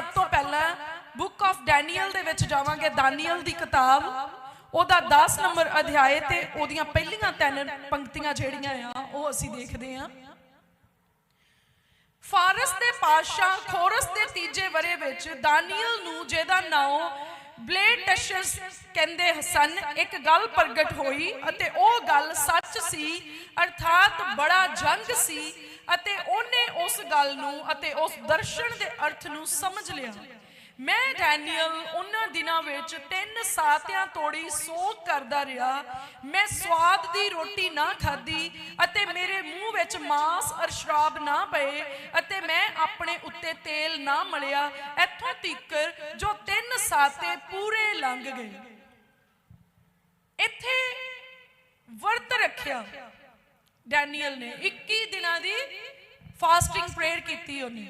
ਸਭ ਤੋਂ ਪਹਿਲਾਂ ਬੁੱਕ ਆਫ ਡੈਨੀਅਲ ਦੇ ਵਿੱਚ ਜਾਵਾਂਗੇ। ਦਾਨੀਅਲ ਦੀ ਕਿਤਾਬ, ਉਹਦਾ 10 ਨੰਬਰ ਅਧਿਆਏ ਤੇ ਉਹਦੀਆਂ ਪਹਿਲੀਆਂ ਤਿੰਨ ਪੰਕਤੀਆਂ ਜਿਹੜੀਆਂ ਆ, ਉਹ ਅਸੀਂ ਦੇਖਦੇ ਹਾਂ। ਫਾਰਸ ਦੇ ਪਾਤਸ਼ਾਹ ਖੋਰਸ ਦੇ ਤੀਜੇ ਵਰੇ ਵਿੱਚ ਦਾਨੀਅਲ ਨੂੰ, ਜਿਹਦਾ ਨਾਮ ਬਲੇਟਸ਼ਸ ਕਹਿੰਦੇ ਸਨ, ਇੱਕ ਗੱਲ ਪ੍ਰਗਟ ਹੋਈ ਅਤੇ ਉਹ ਗੱਲ ਸੱਚ ਸੀ, ਅਰਥਾਤ ਬੜਾ ਜੰਗ ਸੀ। ਅਤੇ ਉਹਨੇ ਉਸ ਗੱਲ ਨੂੰ ਅਤੇ ਉਸ ਦਰਸ਼ਨ ਦੇ ਅਰਥ ਨੂੰ ਸਮਝ ਲਿਆ। ਮੈਂ, ਡੈਨੀਅਲ, ਉਹਨਾਂ ਦਿਨਾਂ ਵਿੱਚ ਤਿੰਨ ਸਾਤਿਆਂ ਤੋੜੀ ਸੋਗ ਕਰਦਾ ਰਿਹਾ। ਮੈਂ ਸਵਾਦ ਦੀ ਰੋਟੀ ਨਾ ਖਾਧੀ ਅਤੇ ਮੇਰੇ ਮੂੰਹ ਵਿੱਚ ਮਾਸ ਅਰ ਸ਼ਰਾਬ ਨਾ ਪਏ ਅਤੇ ਮੈਂ ਆਪਣੇ ਉੱਤੇ ਤੇਲ ਨਾ ਮਲਿਆ। ਇੱਥੋਂ ਤੀਕਰ ਜੋ ਤਿੰਨ ਸਾਤੇ ਪੂਰੇ ਲੰਘ ਗਏ। ਇੱਥੇ ਵਰਤ ਰੱਖਿਆ। ਡੈਨੀਅਲ ਨੇ 21 ਦਿਨਾਂ ਦੀ ਫਾਸਟਿੰਗ ਪ੍ਰੇਅਰ ਕੀਤੀ ਉਹਨੇ।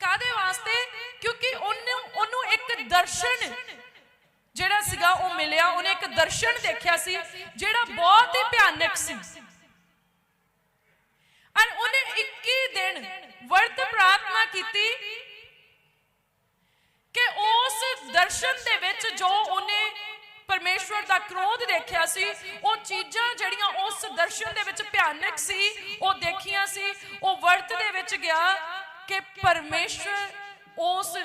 ਕਾਦੇ ਵਾਸਤੇ? ਕਿਉਂਕਿ ਉਹਨੂੰ ਉਹਨੂੰ ਇੱਕ ਦਰਸ਼ਨ ਜਿਹੜਾ ਸੀਗਾ ਉਹ ਮਿਲਿਆ। ਉਹਨੇ ਇੱਕ ਦਰਸ਼ਨ ਦੇਖਿਆ ਸੀ, ਜਿਹੜਾ ਬਹੁਤ ਹੀ ਭਿਆਨਕ ਸੀ। ਔਰ ਉਹਨੇ 21 ਦਿਨ ਵਰਤ ਪ੍ਰਾਰਥਨਾ ਕੀਤੀ ਕਿ ਉਸ ਦਰਸ਼ਨ ਦੇ ਵਿੱਚ ਜੋ ਉਹਨੇ ਪਰਮੇਸ਼ਵਰ ਦਾ ਕ੍ਰੋਧ ਦੇਖਿਆ ਸੀ, ਉਹ ਚੀਜ਼ਾਂ ਜਿਹੜੀਆਂ ਉਸ ਦਰਸ਼ਨ ਦੇ ਵਿੱਚ ਭਿਆਨਕ ਸੀ, ਉਹ ਦੇਖੀਆਂ ਸੀ, ਉਹ ਵਰਤ ਦੇ ਵਿੱਚ ਗਿਆ ਕਿ ਪਰਮੇਸ਼ਵਰ ਉਸ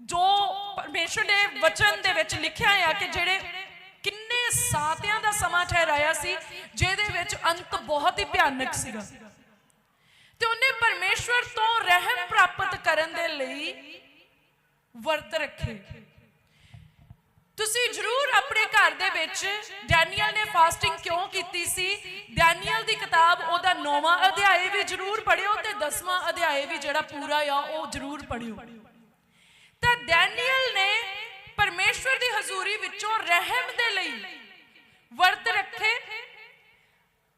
ਜੋ ਪਰਮੇਸ਼ਵਰ ਦੇ ਵਚਨ ਦੇ ਵਿੱਚ ਲਿਖਿਆ ਆ ਕਿ ਜਿਹੜੇ ਕਿੰਨੇ ਸਾਤਿਆਂ ਦਾ ਸਮਾਂ ਠਹਿਰਾਇਆ ਸੀ, ਜਿਹਦੇ ਵਿੱਚ ਅੰਤ ਬਹੁਤ ਹੀ ਭਿਆਨਕ ਸੀਗਾ। ਤੇ ਉਹਨੇ ਪਰਮੇਸ਼ਵਰ ਤੋਂ ਰਹਿਮ ਪ੍ਰਾਪਤ ਕਰਨ ਦੇ ਲਈ ਵਰਤ ਰੱਖੇ। ਤੁਸੀਂ ਜਰੂਰ ਆਪਣੇ ਘਰ ਦੇ ਵਿੱਚ ਡੈਨੀਅਲ ਨੇ ਫਾਸਟਿੰਗ ਕਿਉਂ ਕੀਤੀ ਸੀ? ਡੈਨੀਅਲ ਦੀ ਕਿਤਾਬ ਉਹਦਾ 9ਵਾਂ ਅਧਿਆਇ ਵੀ ਜਰੂਰ ਪੜਿਓ ਤੇ 10ਵਾਂ ਅਧਿਆਏ ਵੀ ਜਿਹੜਾ ਪੂਰਾ ਆ, ਉਹ ਜਰੂਰ ਪੜਿਓ ਤਾਂ ਡੈਨੀਅਲ ਨੇ ਪਰਮੇਸ਼ਵਰ ਦੀ ਹਜ਼ੂਰੀ ਵਿੱਚੋਂ ਰਹਿਮ ਦੇ ਲਈ ਵਰਤ ਰੱਖੇ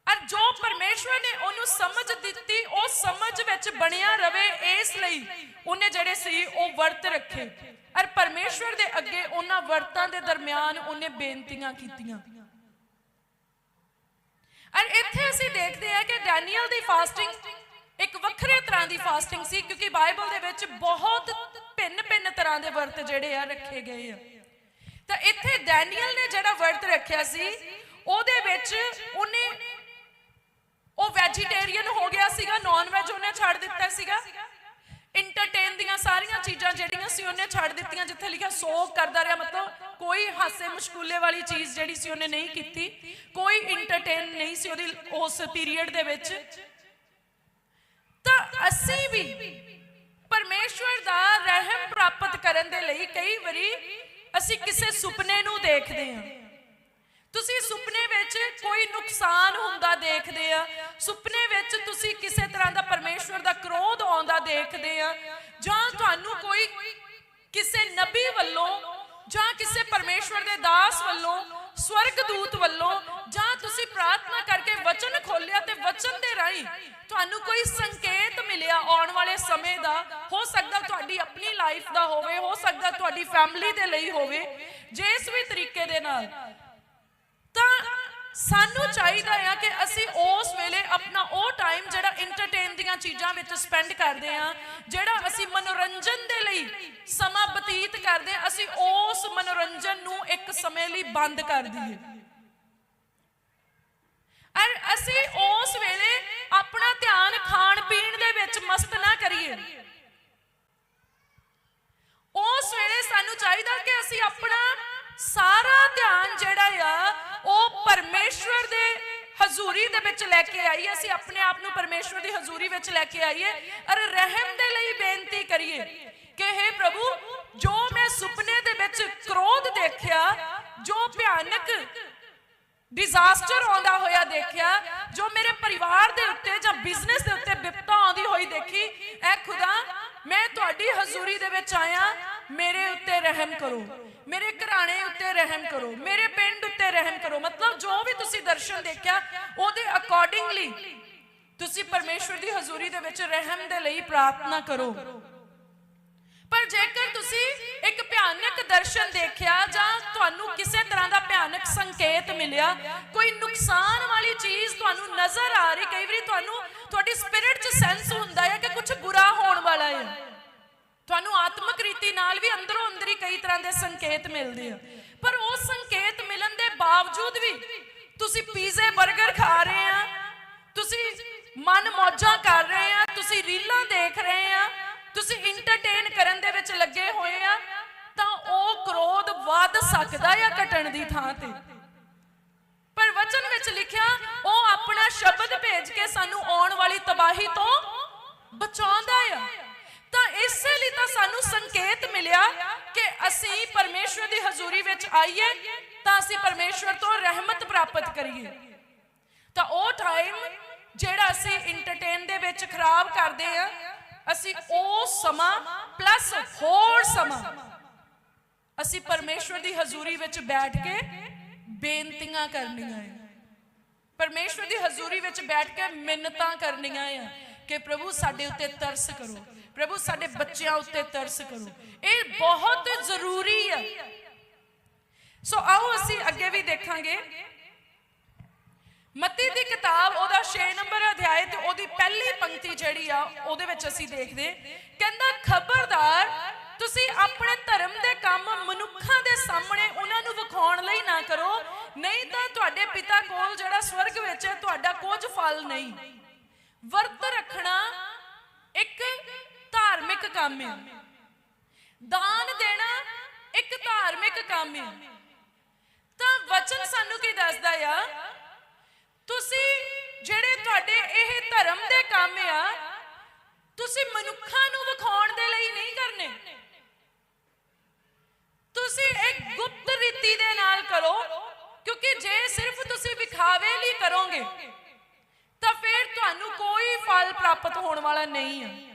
ਅਰ ਜੋ ਪਰਮੇਸ਼ਵਰ ਨੇ ਉਹਨੂੰ ਸਮਝ ਦਿੱਤੀ ਉਹ ਸਮਝ ਵਿੱਚ ਬਣਿਆ ਰਵੇ ਇਸ ਲਈ ਉਹਨੇ ਜਿਹੜੇ ਸੀ ਉਹ ਵਰਤ ਰੱਖੇ। ਅਰ ਪਰਮੇਸ਼ਵਰ ਦੇ ਅੱਗੇ ਉਹਨਾਂ ਵਰਤਾਂ ਦੇ ਦਰਮਿਆਨ ਉਹਨੇ ਬੇਨਤੀਆਂ ਕੀਤੀਆਂ। ਅਰ ਇੱਥੇ ਅਸੀਂ ਦੇਖਦੇ ਹਾਂ ਕਿ ਡੈਨੀਅਲ ਦੀ ਫਾਸਟਿੰਗ ਇੱਕ ਵੱਖਰੇ ਤਰ੍ਹਾਂ ਦੀ ਫਾਸਟਿੰਗ ਸੀ, ਕਿਉਂਕਿ ਬਾਈਬਲ ਦੇ ਵਿੱਚ ਬਹੁਤ ਭਿੰਨ-ਭਿੰਨ ਤਰ੍ਹਾਂ ਦੇ ਵਰਤ ਜਿਹੜੇ ਆ ਰੱਖੇ ਗਏ ਆ। ਤਾਂ ਇੱਥੇ ਡੈਨੀਅਲ ਨੇ ਜਿਹੜਾ ਵਰਤ ਰੱਖਿਆ ਸੀ, ਉਹਦੇ ਵਿੱਚ ਉਹਨੇ ਉਹ ਵੈਜੀਟੇਰੀਅਨ ਹੋ ਗਿਆ ਸੀਗਾ ਨਾਨ ਵੈਜ ਉਹਨੇ ਛੱਡ ਦਿੱਤਾ ਸੀਗਾ। ਇੰਟਰਟੇਨ ਦੀਆਂ ਸਾਰੀਆਂ ਚੀਜ਼ਾਂ ਜਿਹੜੀਆਂ ਸੀ ਉਹਨੇ ਛੱਡ ਦਿੱਤੀਆਂ, ਜਿੱਥੇ ਲਿਖਿਆ ਸੋਗ ਕਰਦਾ ਰਿਹਾ, ਮਤਲਬ ਕੋਈ ਹਾਸੇ ਮਸ਼ਕੂਲੇ ਵਾਲੀ ਚੀਜ਼ ਜਿਹੜੀ ਸੀ ਉਹਨੇ ਨਹੀਂ ਕੀਤੀ। ਕੋਈ ਇੰਟਰਟੇਨ ਨਹੀਂ ਸੀ ਉਹਦੀ ਉਸ ਪੀਰੀਅਡ ਦੇ ਵਿੱਚ। ਤਾਂ ਅਸੀਂ ਵੀ ਪਰਮੇਸ਼ਵਰ ਦਾ ਰਹਿਮ ਪ੍ਰਾਪਤ ਕਰਨ ਦੇ ਲਈ ਕਈ ਵਾਰੀ ਅਸੀਂ ਕਿਸੇ ਸੁਪਨੇ ਨੂੰ ਦੇਖਦੇ ਹਾਂ। ਵਿੱਚ ਕੋਈ ਨੁਕਸਾਨ ਹੁੰਦਾ ਦੇਖਦੇ ਆ। ਸੁਪਨੇ ਵਿੱਚ ਤੁਸੀਂ ਕਿਸੇ ਤਰ੍ਹਾਂ ਦਾ ਪਰਮੇਸ਼ਵਰ ਦਾ ਕ੍ਰੋਧ ਆਉਂਦਾ ਦੇਖਦੇ ਆ। ਜਾਂ ਤੁਹਾਨੂੰ ਕੋਈ ਕਿਸੇ ਨਬੀ ਵੱਲੋਂ ਜਾਂ ਕਿਸੇ ਪਰਮੇਸ਼ਵਰ ਦੇ ਦਾਸ ਵੱਲੋਂ, ਸਵਰਗ ਵੱਲੋਂ ਜਾਂ ਤੁਸੀਂ ਪ੍ਰਾਰਥਨਾ ਕਰਕੇ ਵਚਨ ਖੋਲਿਆ ਤੇ ਵਚਨ ਦੇ ਰਾਹੀਂ ਤੁਹਾਨੂੰ ਕੋਈ ਸੰਕੇਤ ਮਿਲਿਆ ਆਉਣ ਵਾਲੇ ਸਮੇਂ ਦਾ? ਹੋ ਸਕਦਾ ਤੁਹਾਡੀ ਆਪਣੀ ਲਾਈਫ ਦਾ ਹੋਵੇ, ਹੋ ਸਕਦਾ ਤੁਹਾਡੀ ਫੈਮਿਲੀ ਦੇ ਲਈ ਹੋਵੇ। ਜਿਸ ਵੀ ਤਰੀਕੇ ਦੇ ਨਾਲ ਸਾਨੂੰ ਚਾਹੀਦਾ ਆ ਕਿ ਅਸੀਂ ਉਸ ਵੇਲੇ ਆਪਣਾ ਉਹ ਟਾਈਮ ਜਿਹੜਾ ਇੰਟਰਟੇਨ ਦੀਆਂ ਚੀਜ਼ਾਂ ਵਿੱਚ ਸਪੈਂਡ ਕਰਦੇ ਆ, ਜਿਹੜਾ ਅਸੀਂ ਮਨੋਰੰਜਨ ਦੇ ਲਈ ਸਮਾਂ ਬਤੀਤ ਕਰਦੇ ਆ, ਅਸੀਂ ਉਸ ਮਨੋਰੰਜਨ ਨੂੰ ਇੱਕ ਸਮੇਂ ਲਈ ਬੰਦ ਕਰ ਦਈਏ। ਔਰ ਅਸੀਂ ਉਸ ਵੇਲੇ ਆਪਣਾ ਧਿਆਨ ਖਾਣ ਪੀਣ ਦੇ ਵਿੱਚ ਮਸਤ ਨਾ ਕਰੀਏ। ਉਸ ਵੇਲੇ ਸਾਨੂੰ ਚਾਹੀਦਾ ਕਿ ਅਸੀਂ ਆਪਣਾ ਸਾਰਾ ਧਿਆਨ ਹਜ਼ੂਰੀ ਦੇ ਵਿੱਚ ਲੈ ਕੇ ਆਈਏ ਅਸੀਂ ਆਪਣੇ ਆਪ ਨੂੰ ਪਰਮੇਸ਼ਵਰ ਦੀ ਹਜ਼ੂਰੀ ਵਿੱਚ ਲੈ ਕੇ ਆਈਏ। ਔਰ ਰਹਿਮ ਦੇ ਲਈ ਬੇਨਤੀ ਕਰੀਏ ਕਿ हे ਪ੍ਰਭੂ, ਜੋ ਮੈਂ ਸੁਪਨੇ ਦੇ ਵਿੱਚ ਕ੍ਰੋਧ ਦੇਖਿਆ, ਜੋ ਭਿਆਨਕ ਡਿਜ਼ਾਸਟਰ ਆਉਂਦਾ ਹੋਇਆ ਦੇਖਿਆ, ਜੋ ਮੇਰੇ ਪਰਿਵਾਰ ਦੇ ਉੱਤੇ ਜਾਂ ਬਿਜ਼ਨਸ ਦੇ ਉੱਤੇ ਵਿਪਤਾ ਆਉਂਦੀ ਹੋਈ ਦੇਖੀ, ਐ ਖੁਦਾ, ਮੈਂ ਤੁਹਾਡੀ ਹਜ਼ੂਰੀ ਦੇ ਵਿੱਚ ਆਇਆ। ਮੇਰੇ ਉੱਤੇ ਰਹਿਮ ਕਰੋ। ਮੇਰੇ ਘਰਾਣੇ ਉੱਤੇ ਰਹਿਮ ਕਰੋ। ਮੇਰੇ ਪਿੰਡ ਉੱਤੇ ਰਹਿਮ ਕਰੋ। ਮਤਲਬ ਜੋ ਵੀ ਤੁਸੀਂ ਦਰਸ਼ਨ ਦੇਖਿਆ, ਉਹਦੇ ਅਕੋਰਡਿੰਗਲੀ ਤੁਸੀਂ ਪਰਮੇਸ਼ਵਰ ਦੀ ਹਜ਼ੂਰੀ ਦੇ ਵਿੱਚ ਰਹਿਮ ਦੇ ਲਈ ਪ੍ਰਾਰਥਨਾ ਕਰੋ। ਪਰ ਜੇਕਰ ਤੁਸੀਂ ਇੱਕ ਭਿਆਨਕ ਦਰਸ਼ਨ ਦੇਖਿਆ ਜਾਂ ਤੁਹਾਨੂੰ ਕਿਸੇ ਤਰ੍ਹਾਂ ਦਾ ਭਿਆਨਕ ਸੰਕੇਤ ਮਿਲਿਆ, ਕੋਈ ਨੁਕਸਾਨ ਵਾਲੀ ਚੀਜ਼ ਤੁਹਾਨੂੰ ਨਜ਼ਰ ਆ ਰਹੀ, ਕਈ ਵਾਰੀ ਤੁਹਾਨੂੰ ਤੁਹਾਡੀ ਸਪਿਰਿਟ 'ਚ ਸੈਂਸ ਹੁੰਦਾ ਹੈ ਕਿ ਕੁਝ ਬੁਰਾ ਹੋਣ ਵਾਲਾ ਹੈ। ਤਰ੍ਹਾਂ ਦੇ ਸੰਕੇਤ ਮਿਲਦੇ ਆ। ਪਰ ਉਹ ਸੰਕੇਤ ਮਿਲਣ ਦੇ ਬਾਵਜੂਦ ਵੀ ਤੁਸੀਂ ਪੀਜ਼ੇ 버ਗਰ ਖਾ ਰਹੇ ਆ, ਤੁਸੀਂ ਮਨ ਮੌਜਾਂ ਕਰ ਰਹੇ ਆ, ਤੁਸੀਂ ਰੀਲਾਂ ਦੇਖ ਰਹੇ ਆ, ਤੁਸੀਂ ਇੰਟਰਟੇਨ ਕਰਨ ਦੇ ਵਿੱਚ ਲੱਗੇ ਹੋਏ ਆ, ਤਾਂ ਉਹ ਕ੍ਰੋਧ ਵੱਧ ਸਕਦਾ ਆ ਘਟਣ ਦੀ ਥਾਂ ਤੇ। ਪਰ ਵਚਨ ਵਿੱਚ ਲਿਖਿਆ, ਉਹ ਆਪਣਾ ਸ਼ਬਦ ਭੇਜ ਕੇ ਸਾਨੂੰ ਆਉਣ ਵਾਲੀ ਤਬਾਹੀ ਤੋਂ ਬਚਾਉਂਦਾ ਆ। ਇਸੇ ਲਈ ਤਾਂ ਸਾਨੂੰ ਸੰਕੇਤ ਮਿਲਿਆ ਕਿ ਅਸੀਂ ਪਰਮੇਸ਼ਵਰ ਦੀ ਹਜ਼ੂਰੀ ਵਿੱਚ ਆਈਏ ਤਾਂ ਅਸੀਂ ਪਰਮੇਸ਼ਵਰ ਤੋਂ ਰਹਿਮਤ ਪ੍ਰਾਪਤ ਕਰੀਏ। ਤਾਂ ਉਹ ਟਾਈਮ ਜਿਹੜਾ ਅਸੀਂ ਇੰਟਰਟੇਨ ਦੇ ਵਿੱਚ ਖਰਾਬ ਕਰਦੇ ਆ, ਅਸੀਂ ਉਹ ਸਮਾਂ ਪਲੱਸ ਹੋਰ ਸਮਾਂ ਅਸੀਂ ਪਰਮੇਸ਼ਵਰ ਦੀ ਹਜ਼ੂਰੀ ਵਿੱਚ ਬੈਠ ਕੇ ਬੇਨਤੀਆਂ ਕਰਨੀਆਂ ਹੈ ਪਰਮੇਸ਼ਵਰ ਦੀ ਹਜ਼ੂਰੀ ਵਿੱਚ ਬੈਠ ਕੇ ਮਿੰਨਤਾਂ ਕਰਨੀਆਂ ਆ ਕਿ ਪ੍ਰਭੂ ਸਾਡੇ ਉੱਤੇ ਤਰਸ ਕਰੋ। ਪ੍ਰਭੂ, ਸਾਡੇ ਬੱਚਿਆਂ ਉੱਤੇ ਤਰਸ ਕਰੋ। ਇਹ ਬਹੁਤ ਜ਼ਰੂਰੀ ਹੈ। ਸੋ ਆਓ ਅਸੀਂ ਅੱਗੇ ਵੀ ਦੇਖਾਂਗੇ। ਮਤੀ ਦੀ ਕਿਤਾਬ, ਉਹਦਾ 6 ਨੰਬਰ ਅਧਿਆਇ ਤੇ ਉਹਦੀ ਪਹਿਲੀ ਪੰਕਤੀ ਜਿਹੜੀ ਆ, ਉਹਦੇ ਵਿੱਚ ਅਸੀਂ ਦੇਖਦੇ। ਕਹਿੰਦਾ, ਖਬਰਦਾਰ, ਤੁਸੀਂ ਆਪਣੇ ਧਰਮ ਦੇ ਕੰਮ ਮਨੁੱਖਾਂ ਦੇ ਸਾਹਮਣੇ ਉਹਨਾਂ ਨੂੰ ਵਿਖਾਉਣ ਲਈ ਨਾ ਕਰੋ। ਨਹੀਂ ਤਾਂ ਤੁਹਾਡੇ ਪਿਤਾ ਕੋਲ ਜਿਹੜਾ ਸਵਰਗ ਵਿੱਚ ਹੈ, ਤੁਹਾਡਾ ਕੁਝ ਫਲ ਨਹੀਂ। ਵਰਤ ਰੱਖਣਾ ਇੱਕ ਧਾਰਮਿਕ ਕੰਮ ਹੈ। ਦਾਨ ਦੇਣਾ ਇੱਕ ਧਾਰਮਿਕ ਕੰਮ ਹੈ। ਤਾਂ ਵਚਨ ਸਾਨੂੰ ਕੀ ਦੱਸਦਾ ਆ? ਤੁਸੀਂ ਜਿਹੜੇ ਤੁਹਾਡੇ ਇਹ ਧਰਮ ਦੇ ਕੰਮ ਆ, ਤੁਸੀਂ ਮਨੁੱਖਾਂ ਨੂੰ ਵਿਖਾਉਣ ਦੇ ਲਈ ਨਹੀਂ ਕਰਨੇ। ਤੁਸੀਂ ਇੱਕ ਗੁਪਤ ਰੀਤੀ ਦੇ ਨਾਲ ਕਰੋ, ਕਿਉਂਕਿ ਜੇ ਸਿਰਫ ਤੁਸੀਂ ਵਿਖਾਵੇ ਲਈ ਕਰੋਗੇ, ਤਾਂ ਫਿਰ ਤੁਹਾਨੂੰ ਕੋਈ ਫਲ ਪ੍ਰਾਪਤ ਹੋਣ ਵਾਲਾ ਨਹੀਂ ਹੈ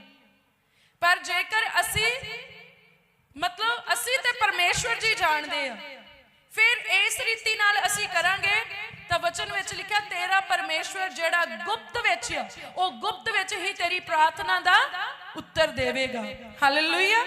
ਪਰ ਜੇਕਰ ਅਸੀਂ ਮਤਲਬ ਅਸੀਂ ਤੇ ਪਰਮੇਸ਼ਵਰ ਜੀ ਜਾਣਦੇ ਆ, ਫਿਰ ਇਸ ਰੀਤੀ ਨਾਲ ਅਸੀਂ ਕਰਾਂਗੇ, ਤਾਂ ਵਚਨ ਵਿੱਚ ਲਿਖਿਆ, ਤੇਰਾ ਪਰਮੇਸ਼ਵਰ ਜਿਹੜਾ ਗੁਪਤ ਵਿੱਚ ਆ, ਉਹ ਗੁਪਤ ਵਿੱਚ ਹੀ ਤੇਰੀ ਪ੍ਰਾਰਥਨਾ ਦਾ ਉੱਤਰ ਦੇਵੇਗਾ। ਹਾਲੇਲੂਇਆ